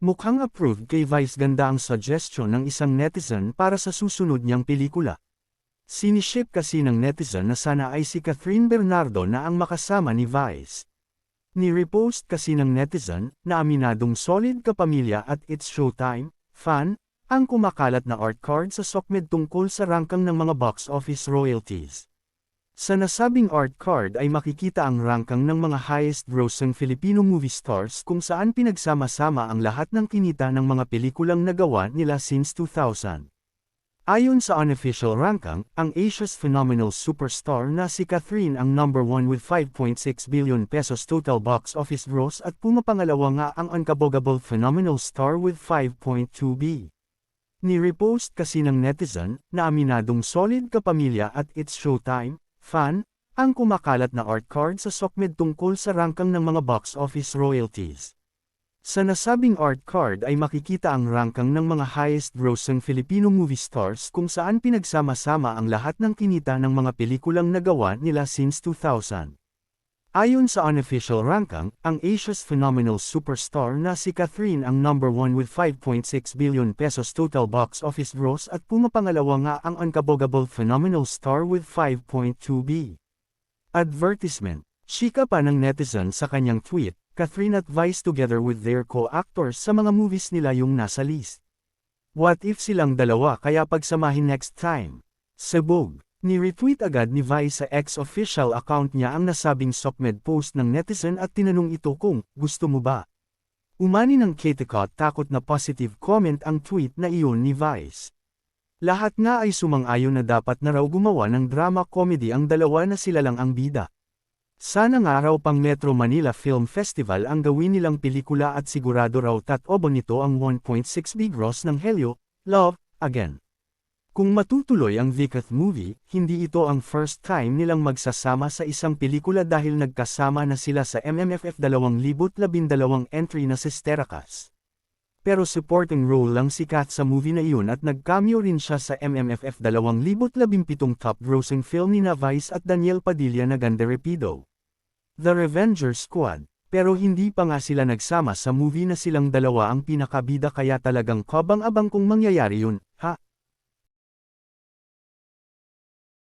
Mukhang approved kay Vice ganda ang suggestion ng isang netizen para sa susunod niyang pelikula. Siniship kasi ng netizen na sana ay si Catherine Bernardo na ang makasama ni Vice. Ni-repost kasi ng netizen na aminadong solid kapamilya at It's Showtime, fan, ang kumakalat na art card sa Sokmed tungkol sa rangkang ng mga box office royalties. Sa nasabing art card ay makikita ang rangkang ng mga highest-grossing Filipino movie stars kung saan pinagsama-sama ang lahat ng kinita ng mga pelikulang nagawa nila since 2000. Ayon sa unofficial ranking, ang Asia's phenomenal superstar na si Catherine ang number 1 with 5.6 billion pesos total box office gross at pumapangalawa nga ang unkabogable phenomenal star with 5.2 b. Ni-repost kasi ng netizen na aminadong solid kapamilya at It's Showtime, fan, ang kumakalat na art card sa Sokmed tungkol sa rangkang ng mga box office royalties. Sa nasabing art card ay makikita ang rangkang ng mga highest-grossing Filipino movie stars kung saan pinagsama-sama ang lahat ng kinita ng mga pelikulang nagawa nila since 2000. Ayon sa unofficial ranking, ang Asia's phenomenal superstar na si Catherine ang number 1 with 5.6 billion pesos total box office gross at pumapangalawa nga ang unkabogable phenomenal star with 5.2 b. Advertisement. Chika pa ng netizen sa kanyang tweet, Catherine at Vice together with their co-actors sa mga movies nila yung nasa list. What if silang dalawa kaya pagsamahin next time? Sabog. Ni-retweet agad ni Vice sa ex-official account niya ang nasabing Sokmed post ng netizen at tinanong ito kung, gusto mo ba? Umani ng Katekot takot na positive comment ang tweet na iyon ni Vice. Lahat nga ay sumang-ayon na dapat na raw gumawa ng drama comedy ang dalawa na sila lang ang bida. Sana nga raw pang Metro Manila Film Festival ang gawin nilang pelikula at sigurado raw tatobo nito ang 1.6 big gross ng Helio, Love, Again. Kung matutuloy ang Vikath movie, hindi ito ang first time nilang magsasama sa isang pelikula dahil nagkasama na sila sa MMFF 2012 entry na si Steracas. Pero supporting role lang si Kath sa movie na iyon at nag-cameo rin siya sa MMFF 2017 top grossing film ni Navice at Daniel Padilla na Gande Repido. The Revenger Squad, pero hindi pa nga sila nagsama sa movie na silang dalawa ang pinakabida kaya talagang kabang-abang kung mangyayari yun,